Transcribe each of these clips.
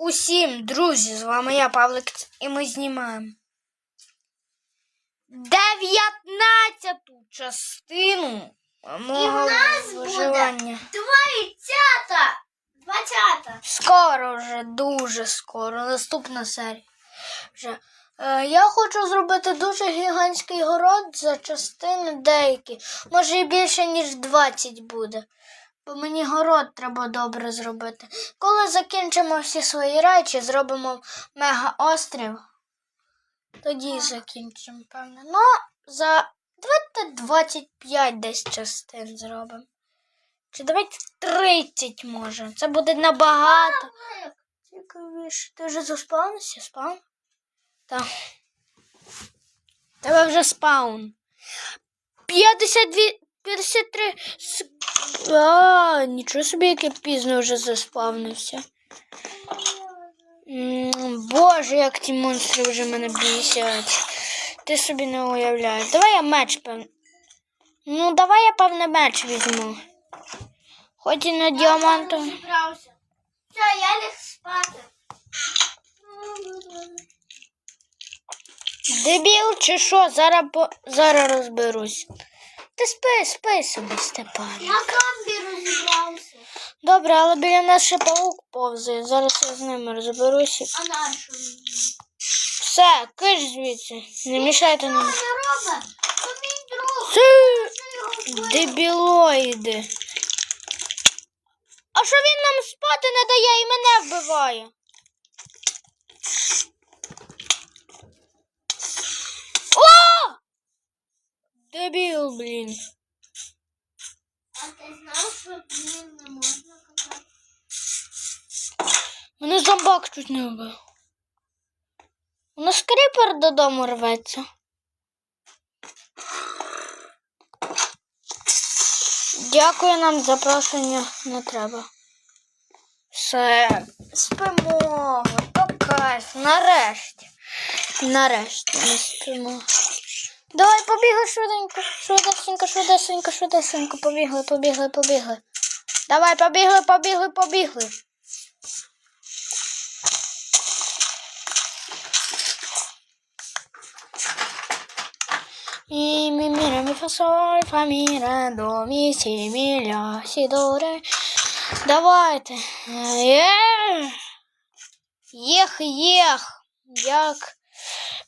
усім, друзі! З вами я, Павлик, і ми знімаємо дев'ятнадцяту частину мого нас буде виживання. Двадцята! Двадцята! Скоро вже, дуже скоро. Наступна серія. Вже. Е, я хочу зробити дуже гігантський город за частини деякі. Може і більше, ніж 20 буде. Бо мені город треба добре зробити. Коли закінчимо всі свої речі, зробимо мега острів. Тоді закінчимо, певно. Ну, за давайте 25 десь частин зробимо. Чи давайте 30 може. Це буде набагато. Цікавіше. Ти вже заспавнився? Спаун? Так. Тебе вже спаун. 52, 53. с- А, нічого собі, яке пізно вже заспавнився. Боже, як ті монстри вже мене бісять. Ти собі не уявляєш. Давай я меч певно. Ну, давай я певне меч візьму. Хоч і на діаманту. Все, я ліг спати. Дебіл чи що? Зараз, по... Зараз розберусь. Ти спи, спи собі, Степан. Я зомбі розібрався. Добре, але біля нас ще паук повзає. Зараз я з ними розберуся. А на що? Все, киш звідси. Не мішайте нам. Не робить? То мій друг. Це дебілоїди. А що він нам спати не дає і мене вбиває? О! Дебіл, блін. А ти знав, що ним не можна казати? Мене зомбак чуть не вбив. У нас кріпер додому рветься. Дякую нам запрошення не треба. Все, спимо. То кайф. Нарешті. Нарешті ми спимо. Давай побігли швиденько, швидесенько, швидесенько, швидесенько. Побігли, побігли, побігли. Давай, побігли, побігли, побігли. Мі мі ре мі фа соль фа мі ре до мі сі мі ля сі до ре. Давайте. Є. Єх, єх. Як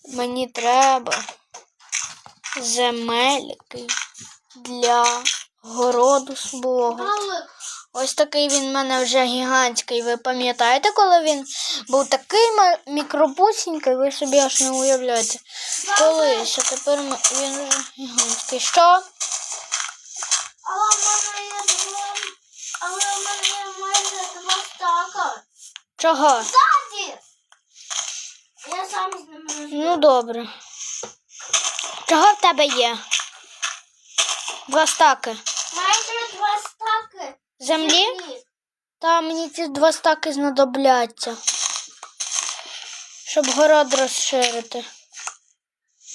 мені треба земельки для городу свого. Ось такий він в мене вже гігантський. Ви пам'ятаєте, коли він був такий мікробусінький, ви собі аж не уявляєте. Колись, а тепер він вже гігантський. Що? але в мене є два... Але в мене є майже два стака. Чого? Ззаді! Я сам з ними. Ну добре. Чого в тебе є? Два стаки. Майже два стаки. Землі? Та мені ці два стаки знадобляться. Щоб город розширити.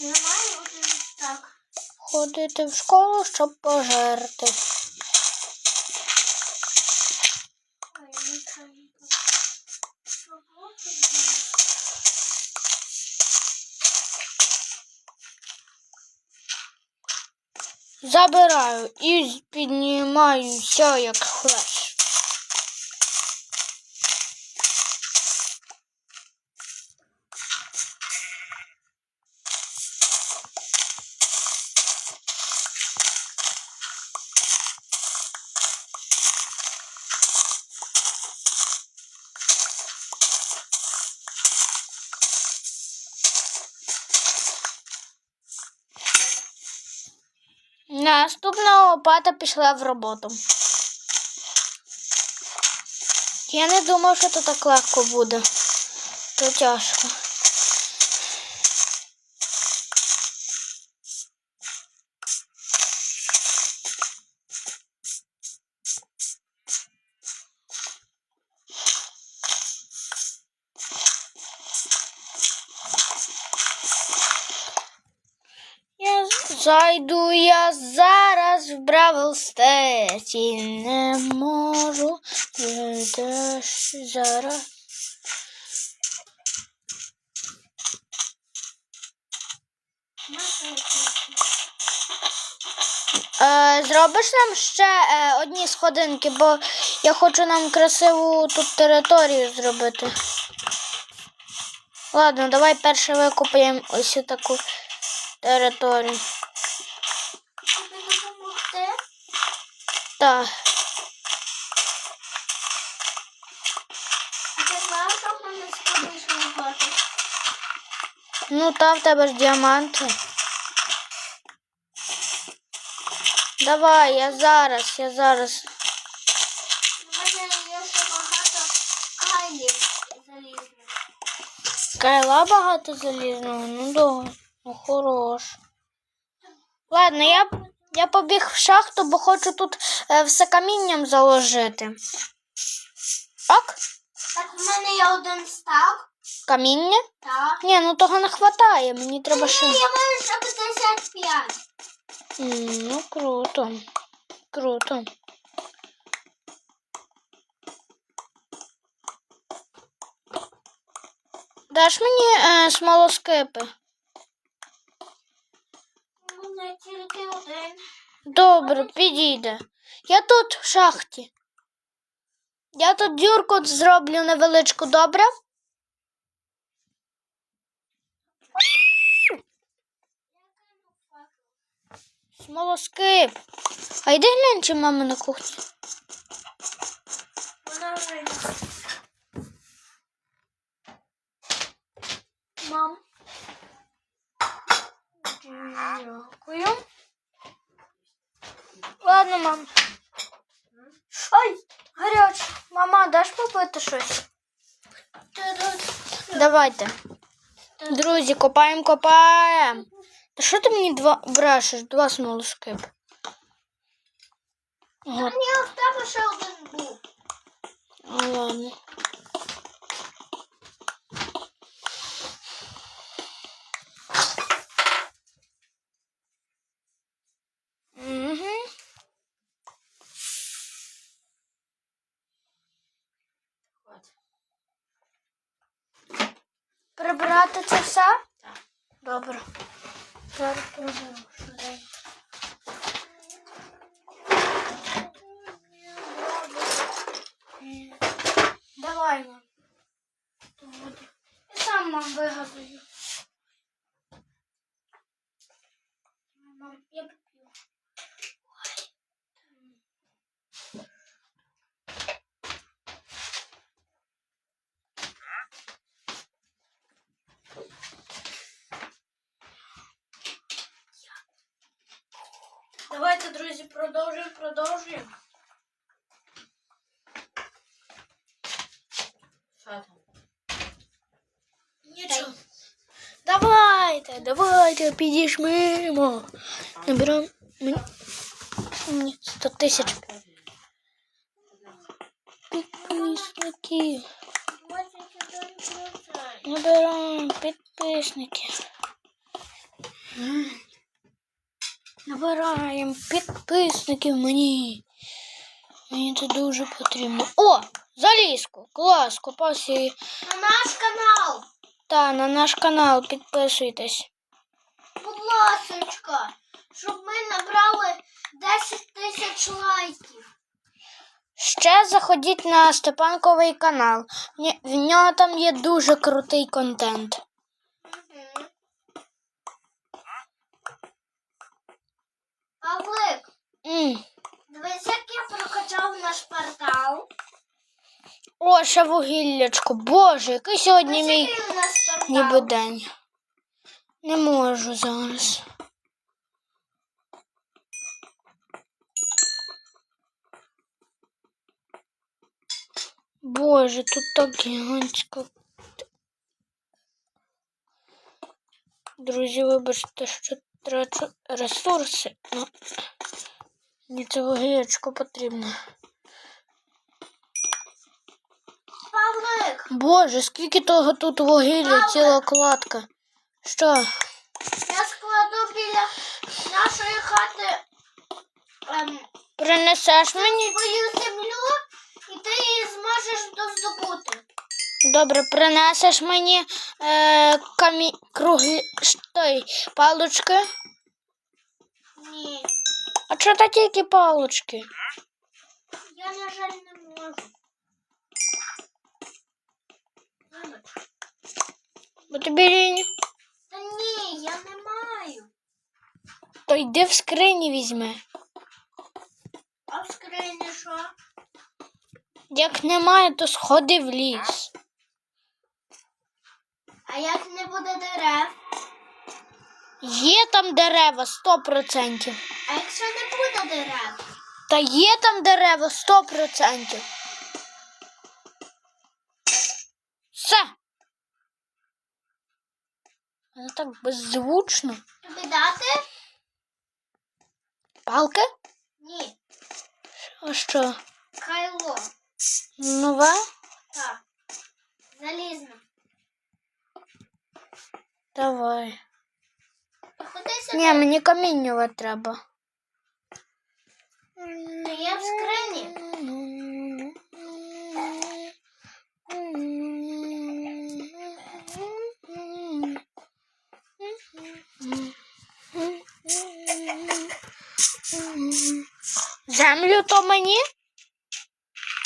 Немає один стак. Ходити в школу, щоб пожерти. Ой, не кажу. Забираю і піднімаюся як флеш. Наступна лопата пішла в роботу. Я не думав, що це так легко буде. То тяжко. Зайду я зараз в Бравл Стеті, не можу видаш зараз. Е, зробиш нам ще е, одні сходинки, бо я хочу нам красиву тут територію зробити. Ладно, давай перше викупаємо ось таку територію. Ну, та в тебе ж діаманти. Давай, я зараз, я зараз. У мене є ще багато кайлів. Кайла багато залізного, ну да, ну хорош. Ладно, я, я побіг в шахту, бо хочу тут е, все камінням заложити. Ок, Так, в мене є один стак. каміння? Так. Ні, ну того не вистачає, мені треба ще. Ні, я маю ще 55. М, Ну, круто. Круто. Даш мені е, смолоскипи? Мене тільки один. Добре, підійде. Я тут в шахті. Я тут дюрку зроблю невеличку, добре? Смолоскип. А йди глянь, чи мама на кухні. Вона вже. Мам. Дякую. Ладно, мам. Ой, гаряче. Мама, даш попити щось? Давайте. Друзі, копаємо, копаємо. Та що ти мені два брешеш? Два смолоскип. Ага, Ні, в тебе ще один був. а, ладно. Прибирати це все? Так. Добре. Зараз приберу швиденько. Давай, мам. Я сам вам вигадую. Давайте, друзі, продовжуємо, продовжуємо. Нічого. Давайте, давайте, підійшмемо. Наберемо мені, мені 100 тисяч підписників. Набираємо підписників. Набираємо підписників мені. Мені це дуже потрібно. О! Залізку! Клас! Копався і. На наш канал. Та на наш канал підписуйтесь. Будь ласочка, щоб ми набрали 10 тисяч лайків. Ще заходіть на Степанковий канал. В нього там є дуже крутий контент. Павлик, м дивись, як я прокачав наш портал. О, ще вугіллячко. Боже, який сьогодні Ось мій ніби день. Не можу зараз. Боже, тут так гігантсько. Друзі, вибачте, що трачу ресурси. Ну, мені це вугіллячко потрібно. Павлик, Боже, скільки того тут вугілля, ціла кладка. Що? я складу біля нашої хати ем, Принесеш мені? свою землю, і ти її зможеш доздобути. Добре, принесеш мені е, камі... круглі палочки. Ні. А чого та тільки палочки? Я, на жаль, не можу. Бо тобі лінь. Та ні, я не маю. То йди в скрині візьми. А в скрині що? Як немає, то сходи в ліс. А як не буде дерев? Є там дерева 100%. А якщо не буде дерев? Та є там дерева 100%. Все. Воно так беззвучно. Тобі дати? Палки? Ні. А що? Кайло. Нове? Так. Залізно. Давай. Ні, мені каміннюве треба. Є в скрині. Землю то мені?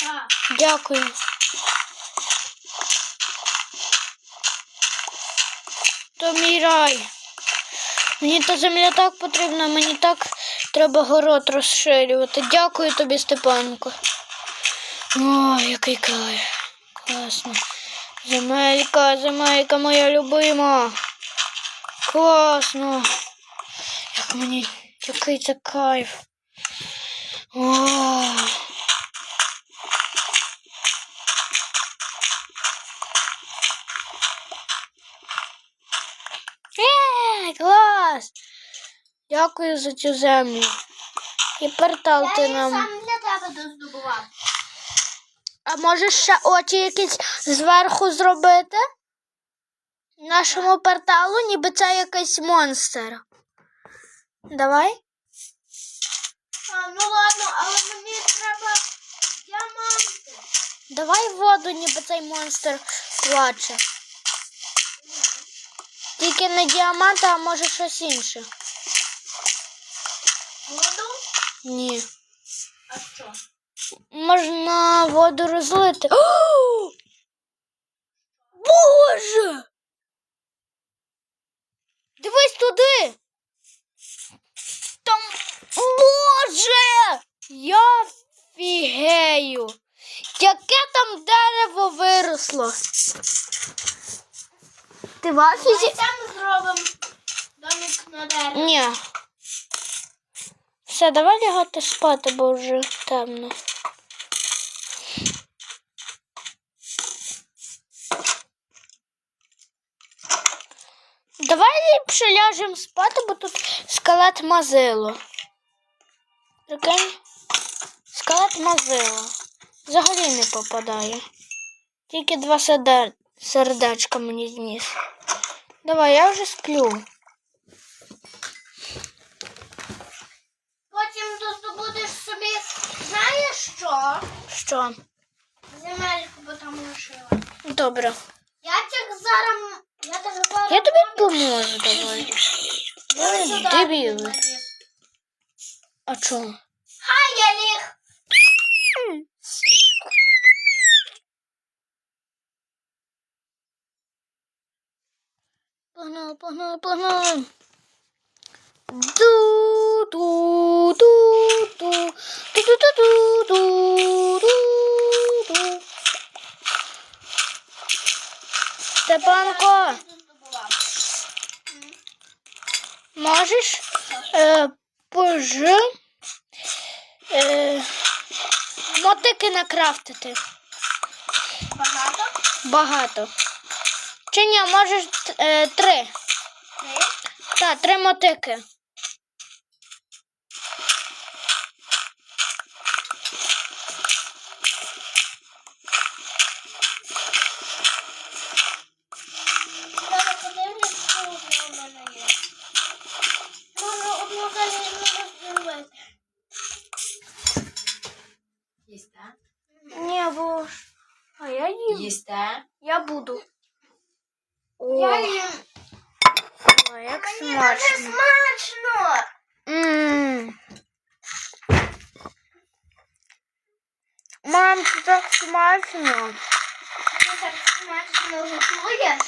Так. Дякую. То мій. Мені та земля так потрібна, мені так треба город розширювати. Дякую тобі, Степанко. О, який кайф. Класно. Земелька, земелька моя любима. Класно. Як мені, який це кайф. О. Е, клас! Дякую за цю землю. І портал ти нам. сам для тебе доздобував. А можеш ще очі якісь зверху зробити? Нашому порталу, ніби це якийсь монстр. Давай. А, ну ладно, але мені треба діаманти. Давай воду, ніби цей монстр плаче. Тільки не діаманти, а може щось інше. Воду? Ні. А що? Можна воду розлити. О! Боже! Дивись туди. Там. Боже! Я фігею. Яке там дерево виросло? Ти в афізі? там зробимо домик на дереві. Ні. Все, давай лягати спати, бо вже темно. Давай ліпше ляжемо спати, бо тут скелет мазило. Прикинь? Скелет мазило. Взагалі не попадає. Тільки два серде- сердечка мені зніс. Давай, я вже сплю. Доздобудеш собі, знаєш що? Що? Земельку, бо там лишила. Добре. Я так зараз. Я так зараз. Я тобі поможу, давай. Ой, дебіли. А чого? Хай я ліг. Погнали, погнали, погнали. Степанко, можеш е, пожи е, мотики накрафтити? Багато? Багато. Чи ні, можеш е, три. Три. Так, три мотики. Я буду. О, Я їм. О, як Мені дуже смачно. Мам, це так смачно. Воно так смачно готує.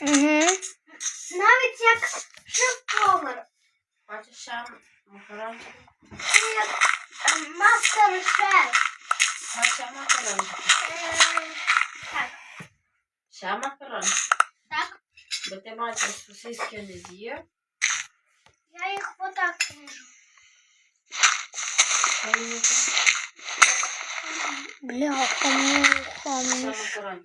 Угу. Навіть как шеф-повар. Бачиш, ще макарончик. Ну, мастер шеф. Бачиш, ще макарончик. Так. Ще макарончик? так. Бо ти бачиш, сосиски не з'їв. Я їх отак ріжу. Бляха, муха, Ще так?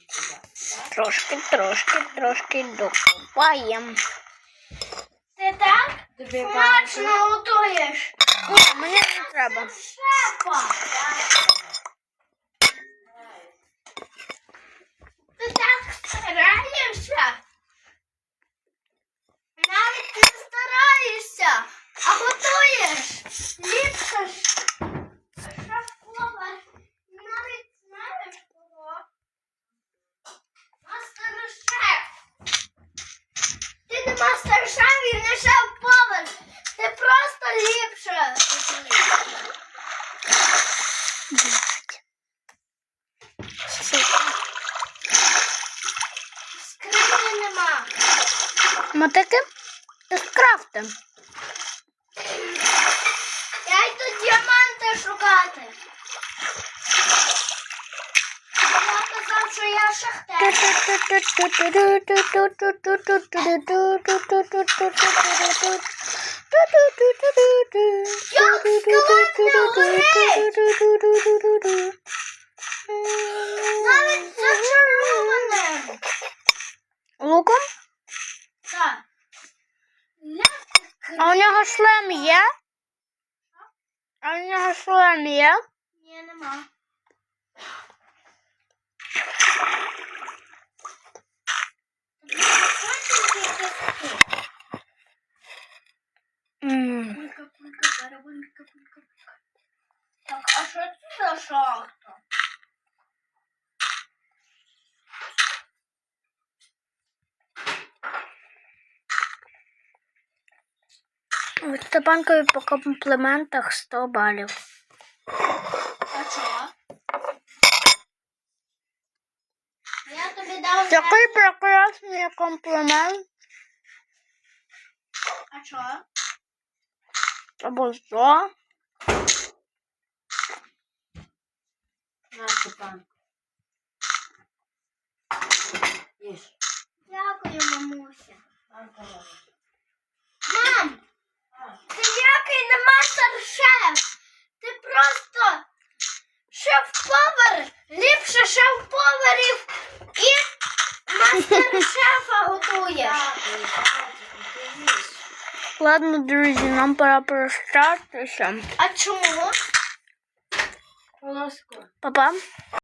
трошки, трошки, трошки докупаємо. Ти так Тобі смачно готуєш. Ні, мені не треба. Шефа. Ти так стараєшся. Навіть не стараєшся, а готуєш. Ліпше ж. Шеф-повар. Навіть знаєш кого? Мастер-шеф. Ти не мастер-шеф і не шеф-повар. Ти просто ліпше. Супер. Скрині нема. Мотики? Скрафти. Я йду діаманти шукати. Я казав, що я шахтер. Навіть зачарованим. Луком? Так. Ля- А у нього шлем є? А у нього шлем є? Ні, нема. М. Пулька, пулька, барабулька, пулька, пулька. Так, а що це за шахта? Степанкові по компліментах 100 балів. А чого? Я тобі дав. Такий прекрасний комплімент. А чого? Або що? На, Степан. Їж. Дякую, мамуся. Мам, ти ніякий не мастер-шеф. Ти просто шеф-повар, ліпше шеф-поварів і мастер-шефа готуєш. дякую, бачиш, ти їж. Ладно, друзі, нам пора прощатися. А чому? Па-па.